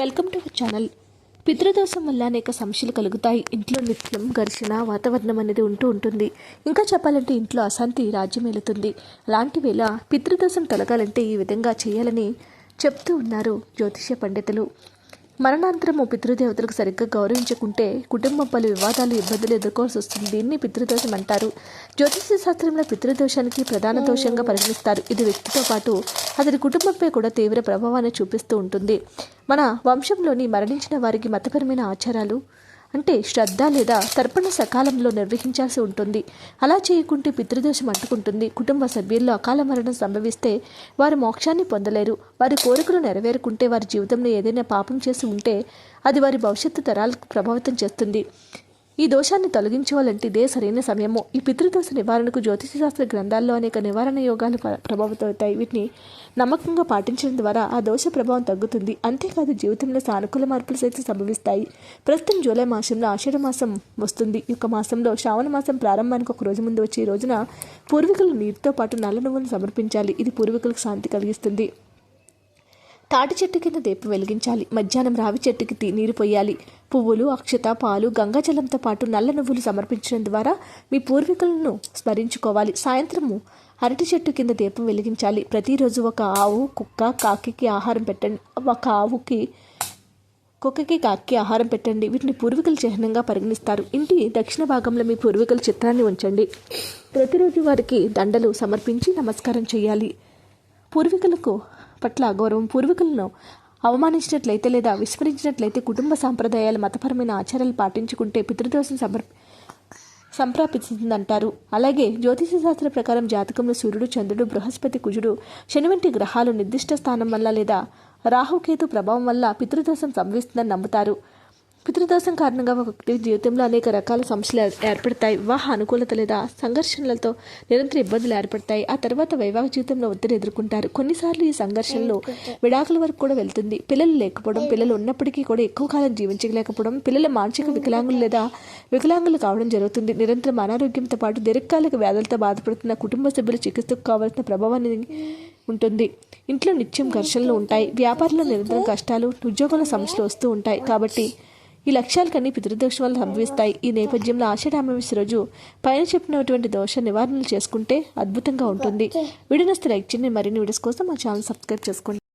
Welcome to our channel. పితృదోషం వల్ల అనేక సమస్యలు కలుగుతాయి. ఇంట్లో నిత్యం ఘర్షణ వాతావరణం అనేది ఉంటూ ఉంటుంది. ఇంకా చెప్పాలంటే ఇంట్లో అశాంతి రాజ్యం ఏలుతుంది. అలాంటి వేళ పితృదోషం తొలగాలంటే ఈ విధంగా చేయాలని చెప్తూ ఉన్నారు జ్యోతిష్య పండితులు. మరణాంతరము పితృదేవతలకు సరిగ్గా గౌరవించకుంటే కుటుంబం పలు వివాదాలు ఇబ్బందులు ఎదుర్కోవాల్సి వస్తుంది. దీన్ని పితృదోషం అంటారు. జ్యోతిష శాస్త్రంలో పితృదోషానికి ప్రధాన దోషంగా పరిగణిస్తారు. ఇది వ్యక్తితో పాటు అతని కుటుంబంపై కూడా తీవ్ర ప్రభావాన్ని చూపిస్తూ ఉంటుంది. మన వంశంలోని మరణించిన వారికి మతపరమైన ఆచారాలు అంటే శ్రద్ధ లేదా తర్పణ సకాలంలో నిర్వహించాల్సి ఉంటుంది. అలా చేయకుంటే పితృదోషం అంటుకుంటుంది. కుటుంబ సభ్యుల్లో అకాల మరణం సంభవిస్తే వారు మోక్షాన్ని పొందలేరు. వారి కోరికలు నెరవేరుకుంటే వారి జీవితంలో ఏదైనా పాపం చేసి ఉంటే అది వారి భవిష్యత్తు తరాలకు ప్రభావితం చేస్తుంది. ఈ దోషాన్ని తొలగించుకోవాలంటే ఇదే సరైన సమయము. ఈ పితృదోష నివారణకు జ్యోతిష శాస్త్ర గ్రంథాల్లో అనేక నివారణ యోగాలు ప్రభావితం ప్రభావితమవుతాయి. వీటిని నమ్మకంగా పాటించడం ద్వారా ఆ దోష ప్రభావం తగ్గుతుంది. అంతేకాదు జీవితంలో సానుకూల మార్పులు సైతం సంభవిస్తాయి. ప్రస్తుతం జూలై మాసంలో ఆషాఢ మాసం వస్తుంది. ఈ యొక్క మాసంలో శ్రావణ మాసం ప్రారంభానికి ఒక రోజు ముందు వచ్చి ఈ రోజున పూర్వీకులు నీటితో పాటు నల్ల నువ్వులను సమర్పించాలి. ఇది పూర్వీకులకు శాంతి కలిగిస్తుంది. తాటి చెట్టు కింద దీపం వెలిగించాలి. మధ్యాహ్నం రావి చెట్టుకి నీరు పోయాలి. పువ్వులు అక్షత పాలు గంగాజలంతో పాటు నల్ల నువ్వులు సమర్పించడం ద్వారా మీ పూర్వీకులను స్మరించుకోవాలి. సాయంత్రము అరటి చెట్టు కింద దీపం వెలిగించాలి. ప్రతిరోజు ఒక ఆవు కుక్క కాకికి ఆహారం పెట్టండి. ఒక ఆవుకి కుక్కకి కాకి ఆహారం పెట్టండి. వీటిని పూర్వీకుల చిహ్నంగా పరిగణిస్తారు. ఇంటి దక్షిణ భాగంలో మీ పూర్వీకుల చిత్రాన్ని ఉంచండి. ప్రతిరోజు వారికి దండలు సమర్పించి నమస్కారం చేయాలి. పూర్వీకులకు పట్ల గౌరవం పూర్వీకులను అవమానించినట్లయితే లేదా విస్మరించినట్లయితే కుటుంబ సాంప్రదాయాలు మతపరమైన ఆచారాలు పాటించుకుంటే పితృదోషం సమర్ సంప్రాపించిందంటారు. అలాగే జ్యోతిష శాస్త్ర ప్రకారం జాతకంలో సూర్యుడు చంద్రుడు బృహస్పతి కుజుడు శని వంటి గ్రహాలు నిర్దిష్ట స్థానం వల్ల లేదా రాహుకేతు ప్రభావం వల్ల పితృదోషం సంభవిస్తుందని నమ్ముతారు. పితృదోషం కారణంగా ఒక వ్యక్తి జీవితంలో అనేక రకాల సమస్యలు ఏర్- ఏర్పడతాయి. వివాహ అనుకూలత లేదా సంఘర్షణలతో నిరంతర ఇబ్బందులు ఏర్పడతాయి. ఆ తర్వాత వైవాహిక జీవితంలో ఒత్తిడి ఎదుర్కొంటారు. కొన్నిసార్లు ఈ సంఘర్షణలు విడాకుల వరకు కూడా వెళ్తుంది. పిల్లలు లేకపోవడం పిల్లలు ఉన్నప్పటికీ కూడా ఎక్కువ కాలం జీవించలేకపోవడం పిల్లల మానసిక వికలాంగులు లేదా వికలాంగులు కావడం జరుగుతుంది. నిరంతరం అనారోగ్యంతో పాటు దీర్ఘకాలిక వ్యాధులతో బాధపడుతున్న కుటుంబ సభ్యుల చికిత్సకు కావాల్సిన ప్రభావాన్ని ఉంటుంది. ఇంట్లో నిత్యం ఘర్షణలు ఉంటాయి. వ్యాపారంలో నిరంతరం కష్టాలు ఉద్యోగంలో సమస్యలు వస్తూ ఉంటాయి. కాబట్టి ఈ లక్ష్యాలకన్నీ పితృదోషం వల్ల సంభవిస్తాయి. ఈ నేపథ్యంలో ఆషాఢ రోజు పైన చెప్పినటువంటి దోష నివారణలు చేసుకుంటే అద్భుతంగా ఉంటుంది. వీడియో లైక్ చేయండి. మరిన్ని వీడియోస్ కోసం మా ఛానల్ సబ్స్క్రైబ్ చేసుకోండి.